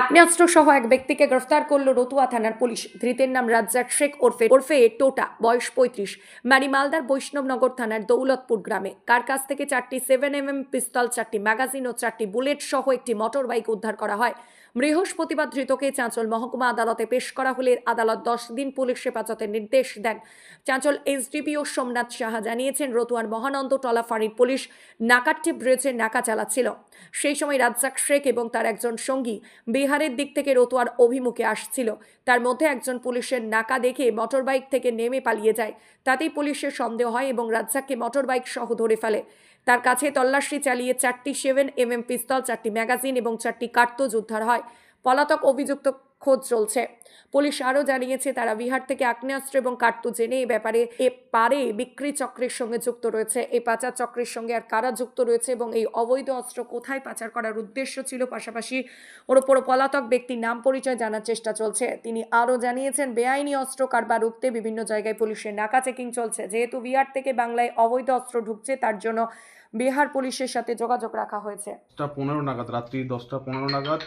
আগ্নেয়াস্ত্র সহ এক ব্যক্তিকে গ্রেফতার করল রতুয়া থানার পুলিশ। ধৃতের নাম রাজ্জাক শেখ ওরফে ওরফে টোটা, বয়স পঁয়ত্রিশ, বাড়ি মালদার বৈষ্ণবনগর থানার দৌলতপুর গ্রামে। কার কাছ থেকে চারটি সেভেন এম এম পিস্তল চারটি ম্যাগাজিন ও চারটি বুলেট সহ একটি মোটর বাইক উদ্ধার করা হয়? বৃহস্পতিবার ধৃতকে চাঁচল মহকুমা আদালতে পেশ করা হলে আদালত দশ দিন পুলিশ হেফাজতের নির্দেশ দেন। চাঁচল এসডিপিও সোমনাথ সাহা জানিয়েছেন, রতুয়ার মহানন্দ টলা ফাঁড়ির পুলিশ নাকাট্টি ব্রিজে নাকা চালাচ্ছিল। সেই সময় রাজ্জাক শেখ এবং তার একজন সঙ্গী বিহারের দিক থেকে রতুয়ার অভিমুখে আসছিল। তার মধ্যে একজন পুলিশের নাকা দেখে মোটরবাইক থেকে নেমে পালিয়ে যায়। তাতেই পুলিশের সন্দেহ হয় এবং রাজ্জাককে মোটরবাইক সহ ধরে ফেলে। তার কাছে তল্লাশি চালিয়ে চারটি সেভেন এম এম পিস্তল, চারটি ম্যাগাজিন এবং চারটি কার্তুজ উদ্ধার হয়। পলাতক অভিযুক্ত খোঁজ চলছে। পুলিশ আরও জানিয়েছে, তারা বিহার থেকে আগ্নেয়াস্ত্র এবং কার্তুজ জেনে এ ব্যাপারে এ পারে বিক্রি চক্রের সঙ্গে যুক্ত রয়েছে। এই পাচার চক্রের সঙ্গে আর কারা যুক্ত রয়েছে এবং এই অবৈধ অস্ত্র কোথায় পাচার করার উদ্দেশ্য ছিল পাশাপাশি ওর ওপর পলাতক ব্যক্তির নাম পরিচয় জানার চেষ্টা চলছে। তিনি আরও জানিয়েছেন, বেআইনি অস্ত্র কারবার রুখতে বিভিন্ন জায়গায় পুলিশের নাকা চেকিং চলছে। যেহেতু বিহার থেকে বাংলায় অবৈধ অস্ত্র ঢুকছে, তার জন্য বিহার পুলিশের সাথে যোগাযোগ রাখা হয়েছে। পনেরো নাগাদ, রাত্রি দশটা পনেরো নাগাদ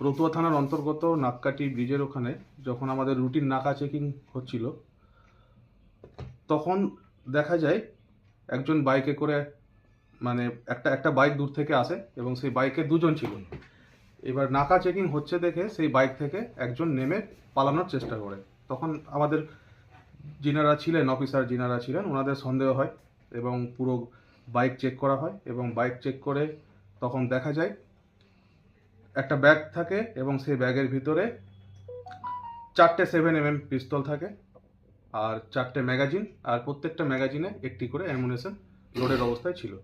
রতুয়া থানার অন্তর্গত নাক্কাটি ব্রিজের ওখানে যখন আমাদের রুটিন নাকা চেকিং হচ্ছিল, তখন দেখা যায় একজন বাইকে করে মানে একটা একটা বাইক দূর থেকে আসে এবং সেই বাইকে দুজন ছিল। এবার নাকা চেকিং হচ্ছে দেখে সেই বাইক থেকে একজন নেমে পালানোর চেষ্টা করে। তখন আমাদের যিনারা ছিলেন, অফিসার যিনারা ছিলেন, ওনাদের সন্দেহ হয় এবং পুরো বাইক চেক করা হয় এবং বাইক চেক করে তখন দেখা যায় একটা ব্যাগ থাকে এবং সেই ব্যাগের ভিতরে চারটে সেভেন এম পিস্তল থাকে আর চারটে ম্যাগাজিন আর প্রত্যেকটা ম্যাগাজিনে একটি করে অ্যামুনেশন লোডের অবস্থায় ছিল।